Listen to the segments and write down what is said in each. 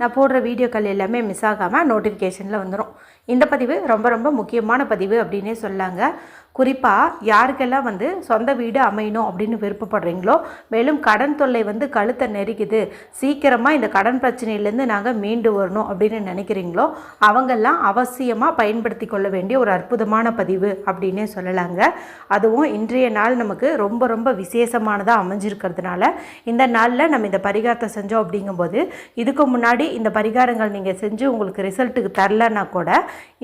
நான் போடுற வீடியோக்கள் எல்லாமே மிஸ் ஆகாமல் நோட்டிஃபிகேஷனில் வந்துடும் இந்த பதிவு ரொம்ப ரொம்ப முக்கியமான பதிவு அப்படின்னே சொல்லாங்க. குறிப்பாக யாருக்கெல்லாம் வந்து சொந்த வீடு அமையணும் அப்படின்னு விருப்பப்படுறீங்களோ மேலும் கடன் தொல்லை வந்து கழுத்தை நெருக்குது சீக்கிரமாக இந்த கடன் பிரச்சனையிலேருந்து நாங்கள் மீண்டு வரணும் அப்படின்னு நினைக்கிறீங்களோ அவங்கெல்லாம் அவசியமாக பயன்படுத்தி கொள்ள வேண்டிய ஒரு அற்புதமான பதிவு அப்படின்னே சொல்லலாங்க. அதுவும் இன்றைய நாள் நமக்கு ரொம்ப ரொம்ப விசேஷமானதாக அமைஞ்சிருக்கிறதுனால இந்த நாளில் நம்ம இந்த பரிகாரத்தை செஞ்சோம் அப்படிங்கும்போது இதுக்கு முன்னாடி இந்த பரிகாரங்கள் நீங்கள் செஞ்சு உங்களுக்கு ரிசல்ட்டுக்கு தரலன்னா கூட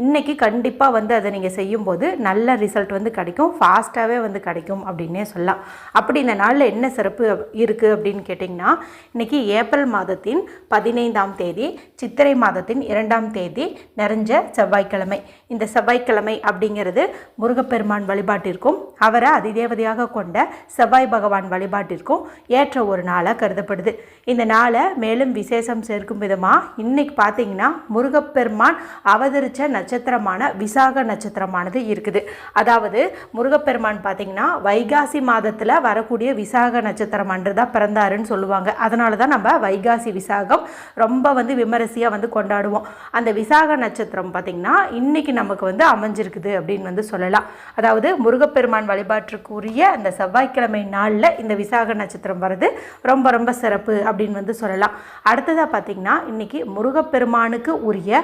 இன்றைக்கி கண்டிப்பாக வந்து அதை நீங்கள் செய்யும்போது நல்ல ரிசல்ட் வந்து கிடைக்கும். ஃபாஸ்ட்டாகவே வந்து கிடைக்கும் அப்படின்னே சொல்லலாம். அப்படி இந்த நாளில் என்ன சிறப்பு இருக்குது அப்படின்னு கேட்டிங்கன்னா இன்றைக்கி ஏப்ரல் மாதத்தின் பதினைந்தாம் தேதி சித்திரை மாதத்தின் இரண்டாம் தேதி நிறைஞ்ச செவ்வாய்க்கிழமை. இந்த செவ்வாய்க்கிழமை அப்படிங்கிறது முருகப்பெருமான் வழிபாட்டிற்கும் அவரை அதிதேவதையாக கொண்ட செவ்வாய் பகவான் வழிபாட்டிற்கும் ஏற்ற ஒரு நாளாக கருதப்படுது. இந்த நாளை மேலும் விசேஷம் சேர்க்கும் விதமாக இன்னைக்கு பார்த்தீங்கன்னா முருகப்பெருமான் அவதரித்த நட்சத்திரமான விசாக நட்சத்திரமானது இருக்குது. அதாவது முருகப்பெருமான் பார்த்தீங்கன்னா வைகாசி மாதத்தில் வரக்கூடிய விசாக நட்சத்திரம் தான் பிறந்தாருன்னு சொல்லுவாங்க. அதனால தான் நம்ம வைகாசி விசாகம் ரொம்ப வந்து விமரிசையாக வந்து கொண்டாடுவோம். அந்த விசாக நட்சத்திரம் பார்த்திங்கன்னா இன்றைக்கி நமக்கு வந்து அமைஞ்சிருக்குது அப்படின்னு வந்து சொல்லலாம். அதாவது முருகப்பெருமான் வழிபாட்டுக்குரிய அந்த செவ்வாய்க்கிழமை நாளில் இந்த விசாக நட்சத்திரம் வர்றது ரொம்ப ரொம்ப சிறப்பு அப்படின்னு வந்து சொல்லலாம். அடுத்ததாக பார்த்திங்கன்னா இன்றைக்கி முருகப்பெருமானுக்கு உரிய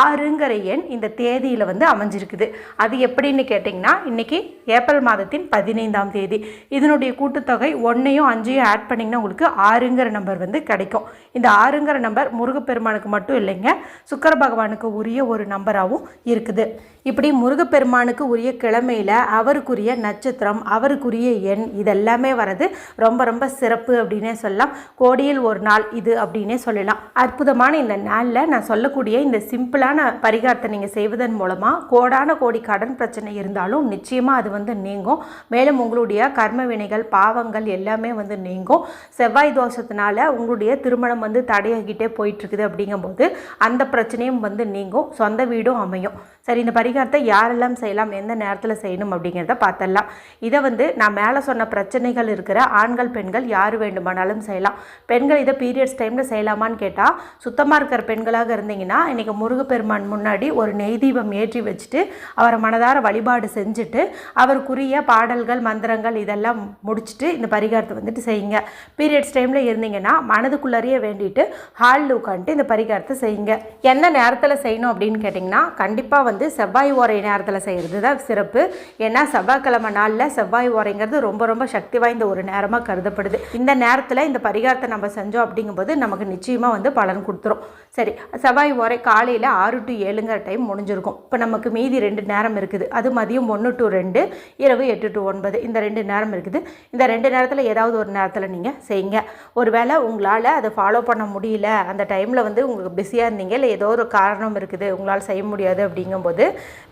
ஆறுங்கிற எண் இந்த தேதியில் வந்து அமைஞ்சிருக்குது. அது எப்படின்னு கேட்டிங்கன்னா இன்னைக்கு ஏப்ரல் மாதத்தின் பதினைந்தாம் தேதி. இதனுடைய கூட்டுத்தொகை ஒன்றையும் அஞ்சையும் ஆட் பண்ணிங்கன்னா உங்களுக்கு ஆறுங்கிற நம்பர் வந்து கிடைக்கும். இந்த ஆறுங்கிற நம்பர் முருகப்பெருமானுக்கு மட்டும் இல்லைங்க சுக்கர பகவானுக்கு உரிய ஒரு நம்பராகவும் இருக்குது. இப்படி முருகப்பெருமானுக்கு உரிய கிழமையில் அவருக்குரிய நட்சத்திரம் அவருக்குரிய எண் இதெல்லாமே வர்றது ரொம்ப ரொம்ப சிறப்பு அப்படின்னே சொல்லலாம். கோடியில் ஒரு நாள் இது அப்படின்னே சொல்லலாம். அற்புதமான இந்த நாளில் நான் சொல்லக்கூடிய இந்த சிம்பிளான பரிகாரத்தை நீங்கள் செய்வதன் மூலமாக கோடான கோடி கடன் பிரச்சனை இருந்தாலும் நிச்சயமாக அது வந்து நீங்கும். மேலும் உங்களுடைய கர்ம வினைகள் பாவங்கள் எல்லாமே வந்து நீங்கும். செவ்வாய் தோஷத்தினால உங்களுடைய திருமணம் வந்து தடையாகிட்டே போயிட்டுருக்குது அப்படிங்கும்போது அந்த பிரச்சனையும் வந்து நீங்கும். சொந்த வீடும் அமையும். சரி இந்த பரிகாரத்தை யாரெல்லாம் செய்யலாம் எந்த நேரத்தில் செய்யணும் அப்படிங்கிறத பார்த்தரலாம் இதை வந்து நான் மேலே சொன்ன பிரச்சனைகள் இருக்கிற ஆண்கள் பெண்கள் யார் வேண்டுமானாலும் செய்யலாம். பெண்கள் இதை பீரியட்ஸ் டைமில் செய்யலாமான்னு கேட்டால் சுத்தமாக இருக்கிற பெண்களாக இருந்தீங்கன்னா இன்றைக்கி முருகப்பெருமான் முன்னாடி ஒரு நெய் தீபம் ஏற்றி வச்சுட்டு அவரை மனதார வழிபாடு செஞ்சுட்டு அவருக்குரிய பாடல்கள் மந்திரங்கள் இதெல்லாம் முடிச்சுட்டு இந்த பரிகாரத்தை வந்துட்டு செய்யுங்க. பீரியட்ஸ் டைமில் இருந்தீங்கன்னா மனதுக்குள்ளறிய வேண்டிட்டு ஹாலில் உட்காந்துட்டு இந்த பரிகாரத்தை செய்யுங்க. என்ன நேரத்தில் செய்யணும் அப்படின்னு கேட்டிங்கன்னா கண்டிப்பாக வந்து செவ்வாய் ஓரை நேரத்தில் செய்கிறது தான் சிறப்பு. ஏன்னா செவ்வாய்க்கிழமை நாளில் செவ்வாய் ஓரைங்கிறது ரொம்ப ரொம்ப சக்தி வாய்ந்த ஒரு நேரமாக கருதப்படுது. இந்த நேரத்தில் இந்த பரிகாரத்தை நம்ம செஞ்சோம் அப்படிங்கும்போது நமக்கு நிச்சயமாக வந்து பலன் கொடுத்துரும். சரி செவ்வாய் ஓரை காலையில் ஆறு டு ஏழுங்கிற டைம் முடிஞ்சிருக்கும். இப்போ நமக்கு மீதி ரெண்டு நேரம் இருக்குது. அது மதியம் ஒன்று டு ரெண்டு இரவு எட்டு டு ஒன்பது. இந்த ரெண்டு நேரம் இருக்குது. இந்த ரெண்டு நேரத்தில் ஏதாவது ஒரு நேரத்தில் நீங்கள் செய்யுங்க. ஒருவேளை உங்களால் அதை ஃபாலோ பண்ண முடியல. அந்த டைமில் வந்து உங்களுக்கு பிஸியாக இருந்தீங்க. இல்லை ஏதோ ஒரு காரணம் இருக்குது. உங்களால் செய்ய முடியாது அப்படிங்கும்போது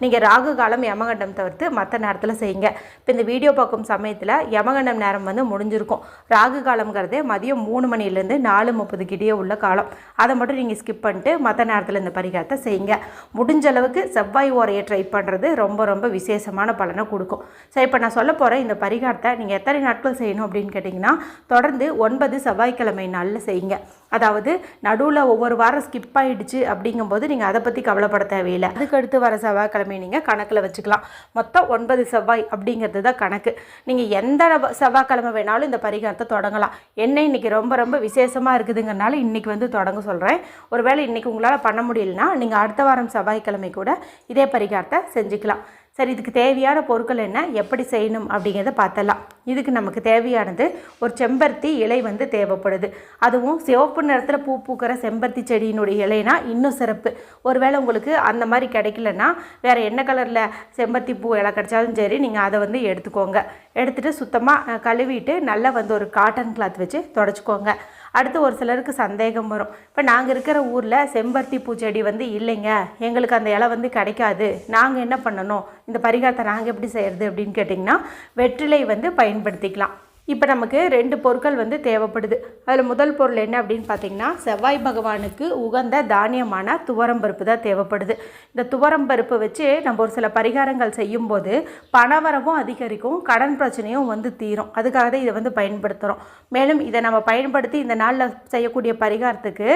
நீங்கள் ராகு காலம் யமகண்டம் தவிர்த்து மற்ற நேரத்தில் செய்யுங்க. இப்போ இந்த வீடியோ பார்க்கும் சமயத்தில் யமகண்டம் நேரம் வந்து முடிஞ்சிருக்கும். ராகு காலம்ங்கிறதே மதியம் மூணு மணிலேருந்து நாலு முப்பது கிட்டே உள்ள காலம். அதை மட்டும் நீங்கள் ஸ்கிப் பண்ணிட்டு மற்ற நேரத்தில் இந்த பரிகாரத்தை செய்யுங்க. முடிஞ்ச அளவுக்கு செவ்வாய் ஓரையை ட்ரை பண்ணுறது ரொம்ப ரொம்ப விசேஷமான பலனை கொடுக்கும். சரி இப்போ நான் சொல்ல போகிற இந்த பரிகாரத்தை நீங்கள் எத்தனை நாட்கள் செய்யணும் அப்படின்னு கேட்டிங்கன்னா தொடர்ந்து ஒன்பது செவ்வாய்க்கிழமை நாளில் செய்யுங்க. அதாவது நடுவில் ஒவ்வொரு வாரம் ஸ்கிப் ஆகிடுச்சு அப்படிங்கும்போது நீங்கள் அதை பற்றி கவலைப்பட தேவையில்லை. அதுக்கு அடுத்து வர செவ்வாய்க்கிழமை நீங்கள் கணக்கில் வச்சுக்கலாம். மொத்தம் ஒன்பது செவ்வாய் அப்படிங்கிறது தான் கணக்கு. நீங்கள் எந்த செவ்வாய்க்கிழமை வேணாலும் இந்த பரிகாரத்தை தொடங்கலாம். என்ன இன்றைக்கி ரொம்ப ரொம்ப விசேஷமாக இருக்குதுங்கிறனால இன்றைக்கி வந்து தொடங்க சொல்கிறேன் ஒருவேளை இன்றைக்கி உங்களால் பண்ண முடியலனா நீங்கள் அடுத்த வாரம் செவ்வாய்க்கிழமை கூட இதே பரிகாரத்தை செஞ்சுக்கலாம். சரி இதுக்கு தேவையான பொருட்கள் என்ன? எப்படி செய்யணும்? அப்படிங்கிறத பார்த்தலாம் இதுக்கு நமக்கு தேவையானது ஒரு செம்பருத்தி இலை வந்து தேவைப்படுது. அதுவும் சிவப்பு நிறத்தில் பூ பூக்கிற செம்பருத்தி செடியினுடைய இலைனா இன்னும் சிறப்பு. ஒருவேளை உங்களுக்கு அந்த மாதிரி கிடைக்கலன்னா வேறு என்ன கலரில் செம்பருத்தி பூ இலை கிடைச்சாலும் சரி நீங்கள் அதை வந்து எடுத்துக்கோங்க. எடுத்துகிட்டு சுத்தமாக கழுவிட்டு நல்லா வந்து ஒரு காட்டன் கிளாத் வச்சு தொடச்சிக்கோங்க. அடுத்து ஒரு சிலருக்கு சந்தேகம் வரும். இப்போ நாங்கள் இருக்கிற ஊரில் செம்பருத்தி பூச்செடி வந்து இல்லைங்க. எங்களுக்கு அந்த இலை வந்து கிடைக்காது. நாங்கள் என்ன பண்ணணும்? இந்த பரிகாரத்தை நாங்கள் எப்படி செய்கிறது அப்படின்னு கேட்டிங்கன்னா வெற்றிலை வந்து பயன்படுத்திக்கலாம். இப்போ நமக்கு ரெண்டு பொருட்கள் வந்து தேவைப்படுது. அதில் முதல் பொருள் என்ன அப்படின்னு பார்த்தீங்கன்னா செவ்வாய் பகவானுக்கு உகந்த தானியமான துவரம்பருப்பு தான் தேவைப்படுது. இந்த துவரம்பருப்பை வச்சு நம்ம ஒரு சில பரிகாரங்கள் செய்யும்போது பணவரவும் அதிகரிக்கும் கடன் பிரச்சனையும் வந்து தீரும். அதுக்காக தான் இதை வந்து பயன்படுத்துகிறோம் மேலும் இதை நம்ம பயன்படுத்தி இந்த நாளில் செய்யக்கூடிய பரிகாரத்துக்கு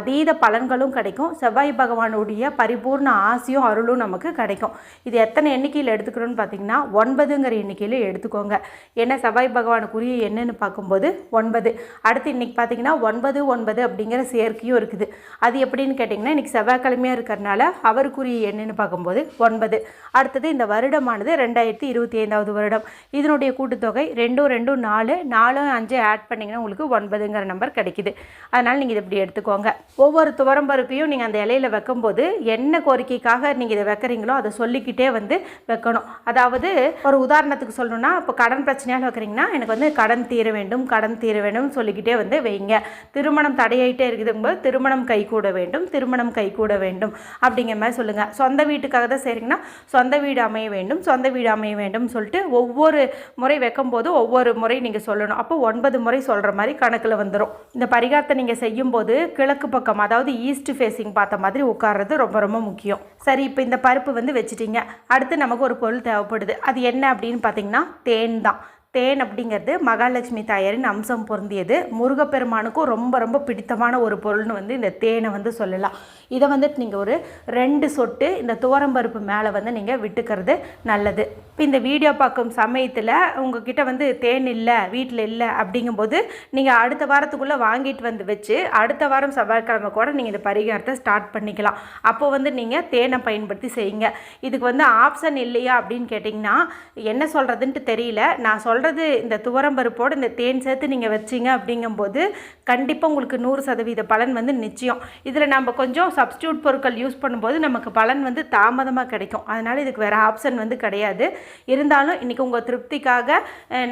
அதீத பலன்களும் கிடைக்கும். செவ்வாய் பகவானுடைய பரிபூர்ண ஆசையும் அருளும் நமக்கு கிடைக்கும். இது எத்தனை எண்ணிக்கையில் எடுத்துக்கிறோன்னு பார்த்தீங்கன்னா ஒன்பதுங்கிற எண்ணிக்கையில் எடுத்துக்கோங்க. ஏன்னா செவ்வாய் பகவானுக்கு குறி என்னன்னு பார்க்கும்போது ஒன்பது. அடுத்து இன்னைக்கு பார்த்தீங்கன்னா ஒன்பது ஒன்பது அப்படிங்கிற சேர்க்கையும் இருக்குது. அது எப்படின்னு கேட்டிங்கன்னா இன்றைக்கி செவ்வாய்க்கிழமையாக இருக்கிறனால அவருக்குரிய என்னன்னு பார்க்கும்போது ஒன்பது. அடுத்தது இந்த வருடமானது ரெண்டாயிரத்தி இருபத்தி ஐந்தாவது வருடம். இதனுடைய கூட்டுத்தொகை ரெண்டும் ரெண்டும் நாலு நாலும் அஞ்சு ஆட் பண்ணிங்கன்னா உங்களுக்கு ஒன்பதுங்கிற நம்பர் கிடைக்குது. அதனால் நீங்கள் இதை இப்படி எடுத்துக்கோங்க. ஒவ்வொரு துவரம் பருப்பையும் நீங்கள் அந்த இலையில வைக்கும்போது என்ன கோரிக்கைக்காக நீங்கள் இதை வைக்கிறீங்களோ அதை சொல்லிக்கிட்டே வந்து வைக்கணும். அதாவது ஒரு உதாரணத்துக்கு சொல்லணும்னா இப்போ கடன் பிரச்சனையால் வைக்கிறீங்கன்னா எனக்கு வந்து கடன் தீர வேண்டும் கடன் தீர வேண்டும் சொல்லிக்கிட்டே வந்து வைங்க. திருமணம் தடையாயிட்டே இருக்குதுங்கும்போது திருமணம் கைகூட வேண்டும் திருமணம் கைகூட வேண்டும் அப்படிங்கிற மாதிரி சொல்லுங்கள் சொந்த வீட்டுக்காக தான் செய்கிறீங்கன்னா சொந்த வீடு அமைய வேண்டும் சொந்த வீடு அமைய வேண்டும் சொல்லிட்டு ஒவ்வொரு முறை வைக்கும் போது ஒவ்வொரு முறை நீங்கள் சொல்லணும். அப்போ ஒன்பது முறை சொல்கிற மாதிரி கணக்கில் வந்துடும் இந்த பரிகாரத்தை நீங்கள் செய்யும்போது கிழக்கு பக்கம் அதாவது ஈஸ்ட் ஃபேஸிங் பார்த்த மாதிரி உட்கார்றது ரொம்ப ரொம்ப முக்கியம். சரி இப்போ இந்த பருப்பு வந்து வச்சுட்டீங்க. அடுத்து நமக்கு ஒரு பொருள் தேவைப்படுது. அது என்ன அப்படின்னு பார்த்தீங்கன்னா தேன் தான். தேன் அப்படிங்கிறது மகாலட்சுமி தாயாரின் அம்சம் பொருந்தியது. முருகப்பெருமானுக்கும் ரொம்ப ரொம்ப பிடித்தமான ஒரு பொருள்னு வந்து இந்த தேனை வந்து சொல்லலாம். இதை வந்துட்டு நீங்கள் ஒரு ரெண்டு சொட்டு இந்த துவரம்பருப்பு மேலே வந்து நீங்கள் விட்டுக்கிறது நல்லது. இப்போ இந்த வீடியோ பார்க்கும் சமயத்தில் உங்ககிட்ட வந்து தேன் இல்லை வீட்டில் இல்லை அப்படிங்கும்போது நீங்கள் அடுத்த வாரத்துக்குள்ளே வாங்கிட்டு வந்து வச்சு அடுத்த வாரம் செவ்வாய்க்கிழமை கூட நீங்கள் இந்த பரிகாரத்தை ஸ்டார்ட் பண்ணிக்கலாம். அப்போ வந்து நீங்கள் தேனை பயன்படுத்தி செய்யுங்க. இதுக்கு வந்து ஆப்ஷன் இல்லையா அப்படின்னு கேட்டிங்கன்னா என்ன சொல்கிறதுன்ட்டு தெரியல. நான் சொல்கிறது இந்த துவரம்பருப்போடு இந்த தேன் சேர்த்து நீங்கள் வச்சிங்க அப்படிங்கும்போது கண்டிப்பாக உங்களுக்கு நூறு சதவீத பலன் வந்து நிச்சயம். இதில் நம்ம கொஞ்சம் சப்ஸ்டியூட் பொருட்கள் யூஸ் பண்ணும்போது நமக்கு பலன் வந்து தாமதமாக கிடைக்கும். அதனால் இதுக்கு வேறு ஆப்ஷன் வந்து கிடையாது. இருந்தாலும் இன்றைக்கி உங்கள் திருப்திக்காக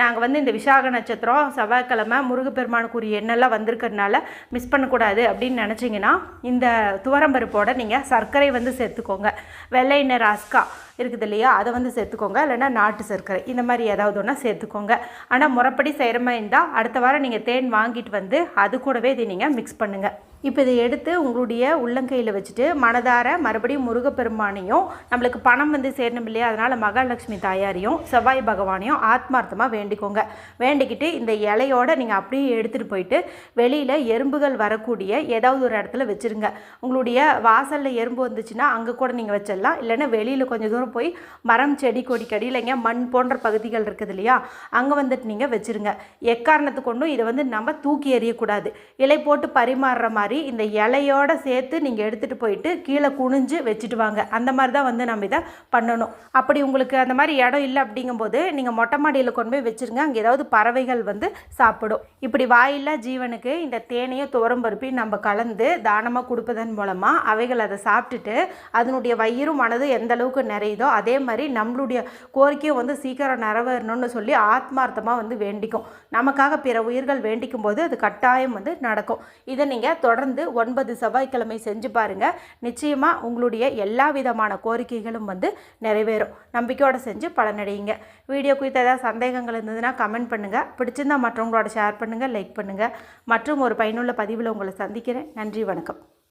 நாங்கள் வந்து இந்த விசாக நட்சத்திரம் செவ்வாய்க்கிழமை முருகப்பெருமானுக்குரிய எண்ணெல்லாம் வந்திருக்கிறதுனால மிஸ் பண்ணக்கூடாது அப்படின்னு நினச்சிங்கன்னா இந்த துவரம்பருப்போட நீங்கள் சர்க்கரை வந்து சேர்த்துக்கோங்க. வெள்ளை நிற அஸ்கா இருக்குது இல்லையா? அதை வந்து சேர்த்துக்கோங்க. இல்லைன்னா நாட்டு சர்க்கரை. இந்த மாதிரி ஏதாவது ஒன்றா சேர்த்துக்கோங்க. ஆனால் முறைப்படி செய்கிற மாதிரி இருந்தால் அடுத்த வாரம் நீங்கள் தேன் வாங்கிட்டு வந்து அது கூடவே இதை நீங்கள் மிக்ஸ் பண்ணுங்கள் இப்போ இதை எடுத்து உங்களுடைய உள்ளங்கையில் வச்சுட்டு மனதார மறுபடியும் முருகப்பெருமானையும் நம்மளுக்கு பணம் வந்து சேரணும் இல்லையா? அதனால் மகாலட்சுமி தாயாரையும் செவ்வாய் பகவானையும் ஆத்மார்த்தமாக வேண்டிக்கோங்க. வேண்டிக்கிட்டு இந்த இலையோட நீங்கள் அப்படியே எடுத்துகிட்டு போயிட்டு வெளியில் எறும்புகள் வரக்கூடிய ஏதாவது ஒரு இடத்துல வச்சுருங்க. உங்களுடைய வாசலில் எறும்பு வந்துச்சுன்னா அங்கே கூட நீங்கள் வச்சிடலாம். இல்லைன்னா வெளியில் கொஞ்சம் தூரம் போய் மரம் செடி கொடி கடியிலைங்க மண் போன்ற பகுதிகள் இருக்குது இல்லையா? அங்கே வந்துட்டு நீங்கள் வச்சுருங்க. எக்காரணத்து கொண்டும் இதை வந்து நம்ம தூக்கி எறியக்கூடாது. இலை போட்டு பரிமாறுற மாதிரி இந்த இலையோட சேர்த்து நீங்கள் எடுத்துகிட்டு போயிட்டு கீழே குனிஞ்சு வச்சுட்டு வாங்க. அந்த மாதிரி தான் வந்து நம்ம இதை பண்ணணும். அப்படி உங்களுக்கு அந்த மாதிரி இடம் இல்லை அப்படிங்கும்போது நீங்கள் மொட்டை மாடியில் கொண்டு போய் வச்சுருங்க. அங்கே ஏதாவது பறவைகள் வந்து சாப்பிடும். இப்படி வாயில்லா ஜீவனுக்கு இந்த தேனையும் துவரம்பருப்பையும் நம்ம கலந்து தானமாக கொடுப்பதன் மூலமாக அவைகள் அதை சாப்பிட்டுட்டு அதனுடைய வயிறும் மனதும் எந்த அளவுக்கு நிறையுதோ அதே மாதிரி நம்மளுடைய கோரிக்கையும் வந்து சீக்கிரம் நிறைவேறணும்னு சொல்லி ஆத்மார்த்தமாக வந்து வேண்டிக்கும். நமக்காக பிற உயிர்கள் வேண்டிக்கும் போது அது கட்டாயம் வந்து நடக்கும். இதை நீங்கள் தொடர் தொடர்ந்து ஒன்பது செவ்வாய்க்கிழமை செஞ்சு பாருங்கள் நிச்சயமாக உங்களுடைய எல்லா விதமான கோரிக்கைகளும் வந்து நிறைவேறும். நம்பிக்கையோடு செஞ்சு பலனடையுங்க. வீடியோ குறித்த ஏதாவது சந்தேகங்கள் இருந்ததுன்னா கமெண்ட் பண்ணுங்கள் பிடிச்சிருந்தா மற்றவங்களோட ஷேர் பண்ணுங்கள் லைக் பண்ணுங்கள் மற்றும் ஒரு பயனுள்ள பதிவில் உங்களை சந்திக்கிறேன். நன்றி வணக்கம்.